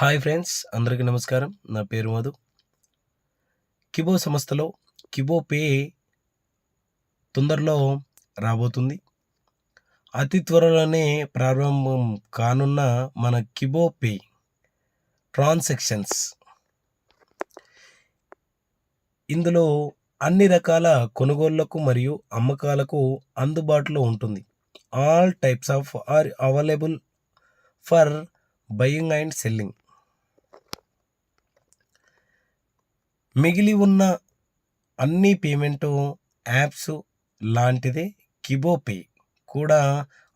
Hi friends అందరికీ నమస్కారం. నా పేరు మధు. కిబో సంస్థలో కిబో పే తొందరలో రాబోతుంది. అతి త్వరలోనే ప్రారంభం కానున్న మన కిబో పే ట్రాన్సాక్షన్స్. ఇందులో అన్ని రకాల కొనుగోళ్ళకు మరియు అమ్మకాలకు అందుబాటులో ఉంటుంది. All types of are available for buying and selling. మిగిలి ఉన్న అన్ని పేమెంట్ యాప్స్ లాంటిదే కిబో పే కూడా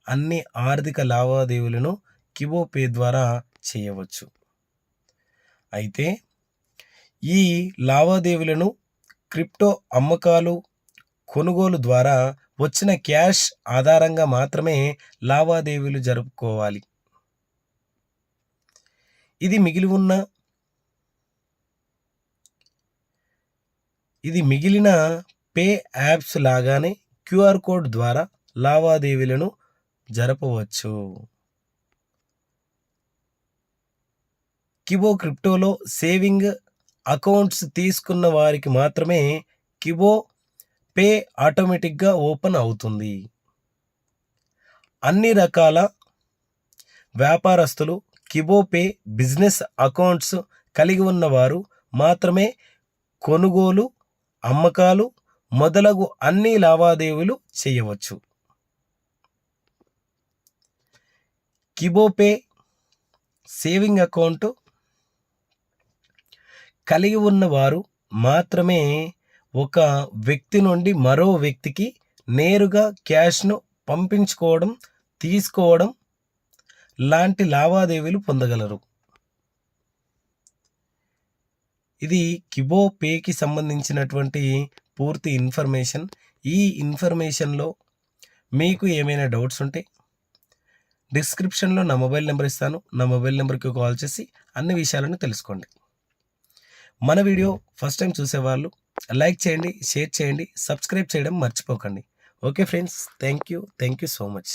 అన్ని ఆర్థిక లావాదేవీలను కిబో పే ద్వారా చేయవచ్చు. అయితే ఈ లావాదేవీలను క్రిప్టో అమ్మకాలు కొనుగోలు ద్వారా వచ్చిన క్యాష్ ఆధారంగా మాత్రమే లావాదేవీలు జరుపుకోవాలి. ఇది మిగిలి ఉన్న ఇది మిగిలిన పే యాప్స్ లాగానే క్యూఆర్ కోడ్ ద్వారా లావాదేవీలను జరపవచ్చు. కిబో క్రిప్టోలో సేవింగ్ అకౌంట్స్ తీసుకున్న వారికి మాత్రమే కిబో పే ఆటోమేటిక్గా ఓపెన్ అవుతుంది. అన్ని రకాల వ్యాపారస్తులు కిబో పే బిజినెస్ అకౌంట్స్ కలిగి ఉన్నవారు మాత్రమే కొనుగోలు అమ్మకాలు మొదలగు అన్ని లావాదేవీలు చేయవచ్చు. కిబోపే సేవింగ్ అకౌంట్ కలిగి ఉన్నవారు మాత్రమే ఒక వ్యక్తి నుండి మరో వ్యక్తికి నేరుగా క్యాష్ను పంపించుకోవడం తీసుకోవడం లాంటి లావాదేవీలు పొందగలరు. ఇది కిబో పేకి సంబంధించినటువంటి పూర్తి ఇన్ఫర్మేషన్. ఈ ఇన్ఫర్మేషన్లో మీకు ఏమైనా డౌట్స్ ఉంటే డిస్క్రిప్షన్లో నా మొబైల్ నెంబర్ ఇస్తాను. నా మొబైల్ నెంబర్కి కాల్ చేసి అన్ని విషయాలను తెలుసుకోండి. మన వీడియో ఫస్ట్ టైం చూసేవాళ్ళు లైక్ చేయండి షేర్ చేయండి సబ్స్క్రైబ్ చేయడం మర్చిపోకండి. Okay friends thank you thank you so much.